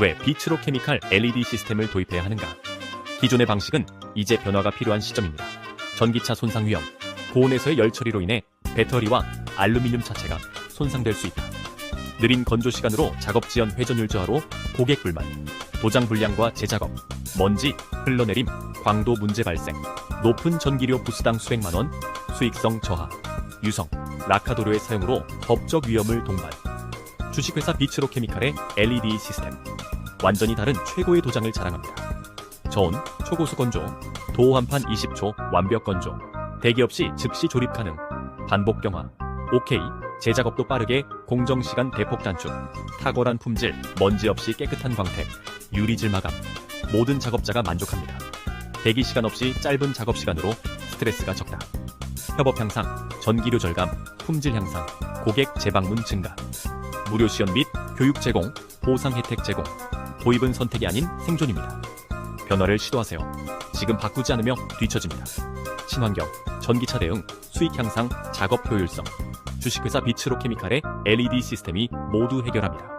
왜 비츠로 케미칼 LED 시스템을 도입해야 하는가? 기존의 방식은 이제 변화가 필요한 시점입니다. 전기차 손상 위험, 고온에서의 열 처리로 인해 배터리와 알루미늄 자체가 손상될 수 있다. 느린 건조 시간으로 작업 지연 회전율 저하로 고객 불만, 도장 불량과 재작업, 먼지, 흘러내림, 광도 문제 발생, 높은 전기료 부수당 수백만 원, 수익성 저하, 유성, 라카도료의 사용으로 법적 위험을 동반. 주식회사 비츠로 케미칼의 LED 시스템. 완전히 다른 최고의 도장을 자랑합니다. 저온, 초고수 건조, 도호한판 20초 완벽 건조, 대기 없이 즉시 조립 가능, 반복 경화, OK, 재작업도 빠르게 공정시간 대폭 단축, 탁월한 품질, 먼지 없이 깨끗한 광택, 유리질 마감, 모든 작업자가 만족합니다. 대기 시간 없이 짧은 작업 시간으로 스트레스가 적다. 협업 향상, 전기료 절감, 품질 향상, 고객 재방문 증가, 무료 시연 및 교육 제공, 보상 혜택 제공, 도입은 선택이 아닌 생존입니다. 변화를 시도하세요. 지금 바꾸지 않으면 뒤처집니다. 친환경, 전기차 대응, 수익 향상, 작업 효율성, 주식회사 비츠로 케미칼의 LED 시스템이 모두 해결합니다.